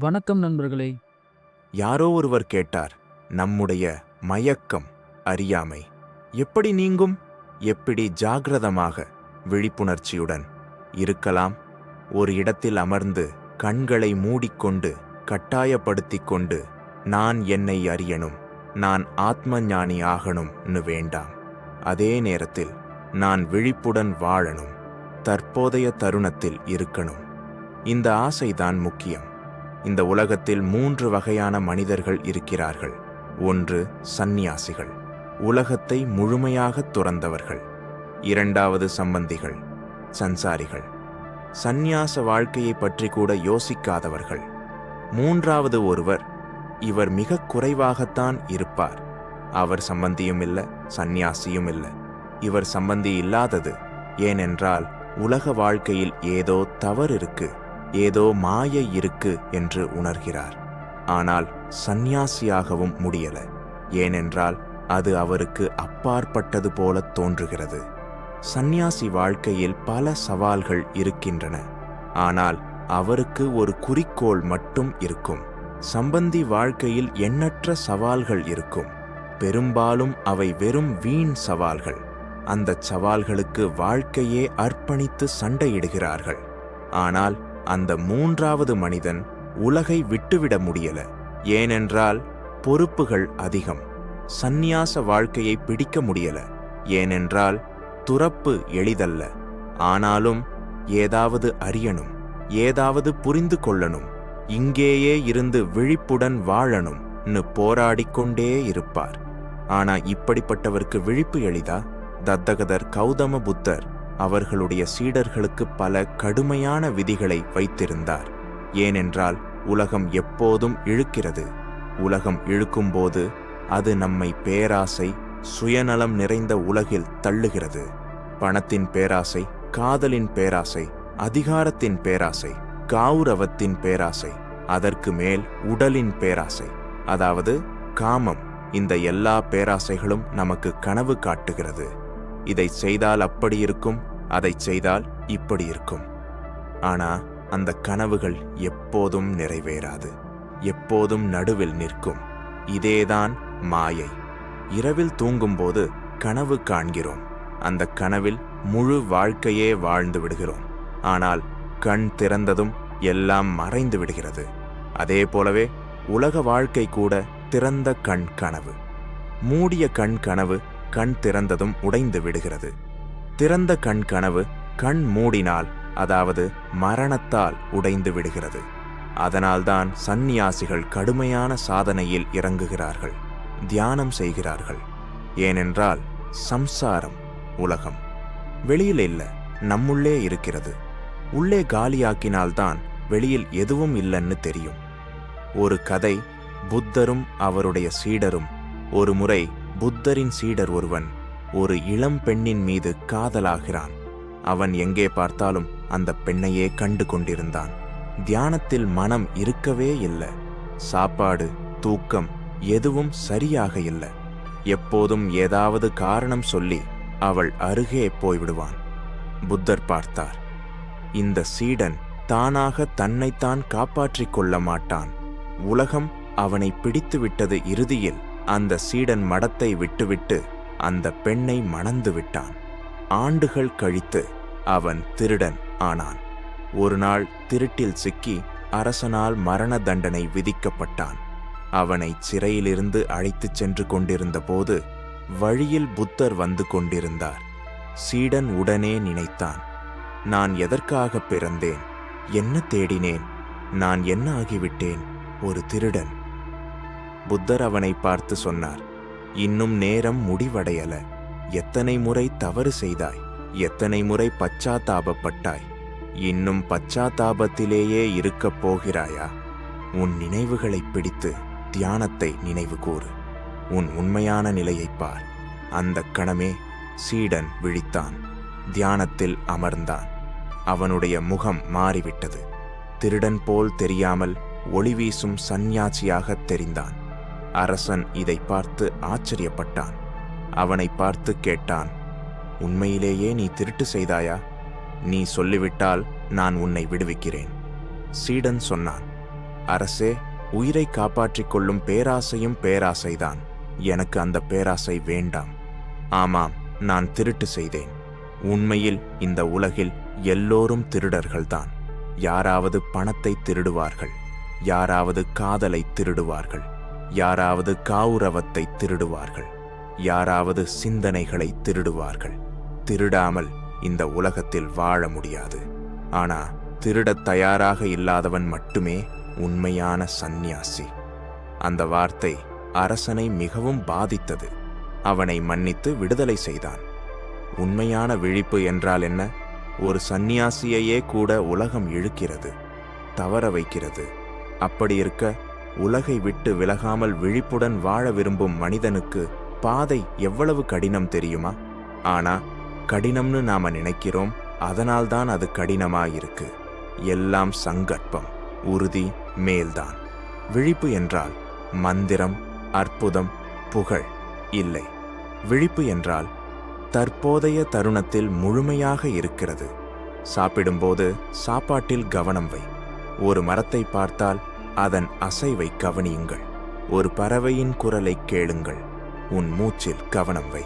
வணக்கம் நண்பர்களே. யாரோ ஒருவர் கேட்டார் நம்முடைய மயக்கம் அறியாமை எப்படி நீங்கும்? எப்படி ஜாகிரதமாக விழிப்புணர்ச்சியுடன் இருக்கலாம்? ஒரு இடத்தில் அமர்ந்து கண்களை மூடிக்கொண்டு கட்டாயப்படுத்திக் கொண்டு நான் என்னை அறியணும் நான் ஆத்ம ஞானி ஆகணும்னு வேண்டாம். அதே நேரத்தில் நான் விழிப்புடன் வாழணும் தற்போதைய தருணத்தில் இருக்கணும். இந்த ஆசைதான் முக்கியம். இந்த உலகத்தில் மூன்று வகையான மனிதர்கள் இருக்கிறார்கள். ஒன்று சந்நியாசிகள். உலகத்தை முழுமையாக துறந்தவர்கள். இரண்டாவது சம்பந்திகள். சன்சாரிகள். சந்நியாச வாழ்க்கையை பற்றி கூட யோசிக்காதவர்கள். மூன்றாவது ஒருவர் இவர் மிக குறைவாகத்தான் இருப்பார். அவர் சம்பந்தியும் இல்லை சந்நியாசியும் இல்லை. இவர் சம்பந்தி இல்லாதது. ஏனென்றால் உலக வாழ்க்கையில் ஏதோ தவறு இருக்கு. ஏதோ மாய இருக்கு என்று உணர்கிறார். ஆனால் சந்நியாசியாகவும் முடியல. ஏனென்றால் அது அவருக்கு அப்பாற்பட்டது போல தோன்றுகிறது. சந்நியாசி வாழ்க்கையில் பல சவால்கள் இருக்கின்றன. ஆனால் அவருக்கு ஒரு குறிக்கோள் மட்டும் இருக்கும். சம்பந்தி வாழ்க்கையில் எண்ணற்ற சவால்கள் இருக்கும். பெரும்பாலும் அவை வெறும் வீண் சவால்கள். அந்த சவால்களுக்கு வாழ்க்கையே அர்ப்பணித்து சண்டையிடுகிறார்கள். ஆனால் அந்த மூன்றாவது மனிதன் உலகை விட்டுவிட முடியல. ஏனென்றால் பொறுப்புகள் அதிகம். சந்நியாச வாழ்க்கையை பிடிக்க முடியல. ஏனென்றால் துறப்பு எளிதல்ல. ஆனாலும் ஏதாவது அறியணும் ஏதாவது புரிந்து கொள்ளணும் இங்கேயே இருந்து விழிப்புடன் வாழணும்னு போராடிக்கொண்டே இருப்பார். ஆனா இப்படிப்பட்டவருக்கு விழிப்பு எளிதா? தத்தகதர் கௌதம புத்தர் அவர்களுடைய சீடர்களுக்கு பல கடுமையான விதிகளை வைத்திருந்தார். ஏனென்றால் உலகம் எப்போதும் இழுக்கிறது. உலகம் இழுக்கும்போது அது நம்மை பேராசை சுயநலம் நிறைந்த உலகில் தள்ளுகிறது. பணத்தின் பேராசை காதலின் பேராசை அதிகாரத்தின் பேராசை கௌரவத்தின் பேராசை அதற்கு மேல் உடலின் பேராசை அதாவது காமம் இந்த எல்லா பேராசைகளும் நமக்கு கனவு காட்டுகிறது. இதை செய்தால் அப்படி இருக்கும் அதை செய்தால் இப்படி இருக்கும். ஆனா அந்த கனவுகள் எப்போதும் நிறைவேறாது எப்போதும் நடுவில் நிற்கும். இதேதான் மாயை. இரவில் தூங்கும்போது கனவு காண்கிறோம். அந்த கனவில் முழு வாழ்க்கையே வாழ்ந்து விடுகிறோம். ஆனால் கண் திறந்ததும் எல்லாம் மறைந்து விடுகிறது. அதே போலவே உலக வாழ்க்கை கூட திறந்த கண் கனவு. மூடிய கண் கனவு கண் திறந்ததும் உடைந்து விடுகிறது. திறந்த கண் கனவு கண் மூடினால் அதாவது மரணத்தால் உடைந்து விடுகிறது. அதனால்தான் சந்நியாசிகள் கடுமையான சாதனையில் இறங்குகிறார்கள் தியானம் செய்கிறார்கள். ஏனென்றால் சம்சாரம் உலகம். வெளியில் இல்லை நம்முள்ளே இருக்கிறது. உள்ளே காலியாக்கினால்தான் வெளியில் எதுவும் இல்லைன்னு தெரியும். ஒரு கதை புத்தரும் அவருடைய சீடரும் ஒரு முறை புத்தரின் சீடர் ஒருவன் ஒரு இளம் பெண்ணின் மீது காதலாகிறான். அவன் எங்கே பார்த்தாலும் அந்த பெண்ணையே கண்டு கொண்டிருந்தான். தியானத்தில் மனம் இருக்கவே இல்லை. சாப்பாடு தூக்கம் எதுவும் சரியாக இல்லை. எப்போதும் ஏதாவது காரணம் சொல்லி அவள் அருகே போய்விடுவான். புத்தர் பார்த்தார். இந்த சீடன் தானாக தன்னைத்தான் காப்பாற்றிக் கொள்ள மாட்டான். உலகம் அவனை பிடித்துவிட்டது இறுதியில் அந்த சீடன் மடத்தை விட்டுவிட்டு அந்த பெண்ணை மணந்து விட்டான். ஆண்டுகள் கழித்து அவன் திருடன் ஆனான். ஒரு நாள் திருட்டில் சிக்கி அரசனால் மரண தண்டனை விதிக்கப்பட்டான். அவனை சிறையிலிருந்து அழைத்துச் சென்று கொண்டிருந்த போது வழியில் புத்தர் வந்து கொண்டிருந்தார். சீடன் உடனே நினைத்தான் நான் எதற்காக பிறந்தேன்? என்ன தேடினேன்? நான் என்ன ஆகிவிட்டேன்? ஒரு திருடன். புத்தர் அவனை பார்த்து சொன்னார் இன்னும் நேரம் முடிவடையல. எத்தனை முறை தவறு செய்தாய்? எத்தனை முறை பச்சாத்தாபப்பட்டாய்? இன்னும் பச்சாத்தாபத்திலேயே இருக்கப் போகிறாயா? உன் நினைவுகளைப் பிடித்து தியானத்தை நினைவு கூறு. உன் உண்மையான நிலையைப் பார். அந்த கணமே சீடன் விழித்தான் தியானத்தில் அமர்ந்தான். அவனுடைய முகம் மாறிவிட்டது. திருடன் போல் தெரியாமல் ஒளி வீசும் சந்நியாசியாகத் தெரிந்தான். அரசன் இதை பார்த்து ஆச்சரியப்பட்டான். அவனை பார்த்து கேட்டான் உண்மையிலேயே நீ திருட்டு செய்தாயா? நீ சொல்லிவிட்டால் நான் உன்னை விடுவிக்கிறேன். சீடன் சொன்னான் அரசே உயிரை காப்பாற்றிக் கொள்ளும் பேராசையும் பேராசைதான். எனக்கு அந்த பேராசை வேண்டாம். ஆமாம் நான் திருட்டு செய்தேன். உண்மையில் இந்த உலகில் எல்லோரும் திருடர்கள்தான். யாராவது பணத்தை திருடுவார்கள் யாராவது காதலை திருடுவார்கள். யாராவது காவுரவத்தை திருடுவார்கள். யாராவது சிந்தனைகளை திருடுவார்கள். திருடாமல் இந்த உலகத்தில் வாழ முடியாது. ஆனா திருடத் தயாராக இல்லாதவன் மட்டுமே உண்மையான சந்நியாசி. அந்த வார்த்தை அரசனை மிகவும் பாதித்தது. அவனை மன்னித்து விடுதலை செய்தான். உண்மையான விழிப்பு என்றால் என்ன? ஒரு சந்நியாசியையே கூட உலகம் இழுக்கிறது தவற வைக்கிறது. அப்படி இருக்க உலகை விட்டு விலகாமல் விழிப்புடன் வாழ விரும்பும் மனிதனுக்கு பாதை எவ்வளவு கடினம் தெரியுமா? ஆனா கடினம்னு நாம நினைக்கிறோம் அதனால்தான் அது கடினமாயிருக்கு. எல்லாம் சங்கற்பம் உறுதி மேல்தான். விழிப்பு என்றால் மந்திரம் அற்புதம் புகழ் இல்லை. விழிப்பு என்றால் தற்போதைய தருணத்தில் முழுமையாக இருக்கிறது. சாப்பிடும்போது சாப்பாட்டில் கவனம் வை. ஒரு மரத்தை பார்த்தால் அதன் அசைவை கவனியுங்கள். ஒரு பறவையின் குரலை கேளுங்கள். உன் மூச்சில் கவனம் வை.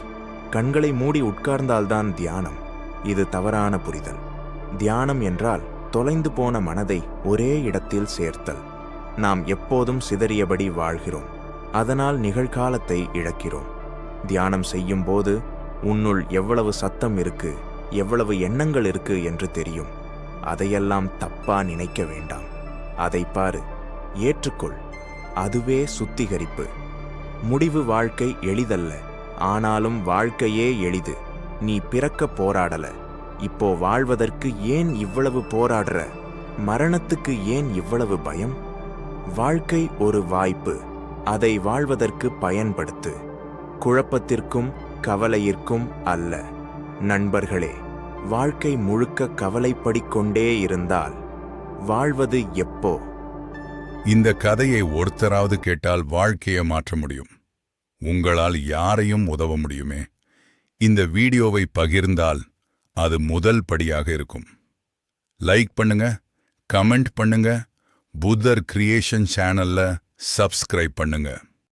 கண்களை மூடி உட்கார்ந்தால்தான் தியானம். இது தவறான புரிதல். தியானம் என்றால் தொலைந்து போன மனதை ஒரே இடத்தில் சேர்த்தல். நாம் எப்போதும் சிதறியபடி வாழ்கிறோம். அதனால் நிகழ்காலத்தை இழக்கிறோம். தியானம் செய்யும் போது உன்னுள் எவ்வளவு சத்தம் இருக்கு எவ்வளவு எண்ணங்கள் இருக்கு என்று தெரியும். அதையெல்லாம் தப்பா நினைக்க வேண்டாம். அதை பாரு. ஏற்றுக்கொள். அதுவே சுத்திகரிப்பு. முடிவு வாழ்க்கை எளிதல்ல. ஆனாலும் வாழ்க்கையே எளிது. நீ பிறக்க போராடல. இப்போ வாழ்வதற்கு ஏன் இவ்வளவு போராடுற? மரணத்துக்கு ஏன் இவ்வளவு பயம்? வாழ்க்கை ஒரு வாய்ப்பு. அதை வாழ்வதற்கு பயன்படுத்து. குழப்பத்திற்கும் கவலையிற்கும் அல்ல. நண்பர்களே வாழ்க்கை முழுக்க கவலைப்படிக்கொண்டே இருந்தால் வாழ்வது எப்போ? இந்த கதையை ஒருத்தராவது கேட்டால் வாழ்க்கையை மாற்ற முடியும். உங்களால் யாரையும் உதவ முடியுமே. இந்த வீடியோவை பகிர்ந்தால் அது முதல் படியாக இருக்கும். லைக் பண்ணுங்க கமெண்ட் பண்ணுங்க புத்தர் கிரியேஷன் சேனல்ல சப்ஸ்கிரைப் பண்ணுங்க.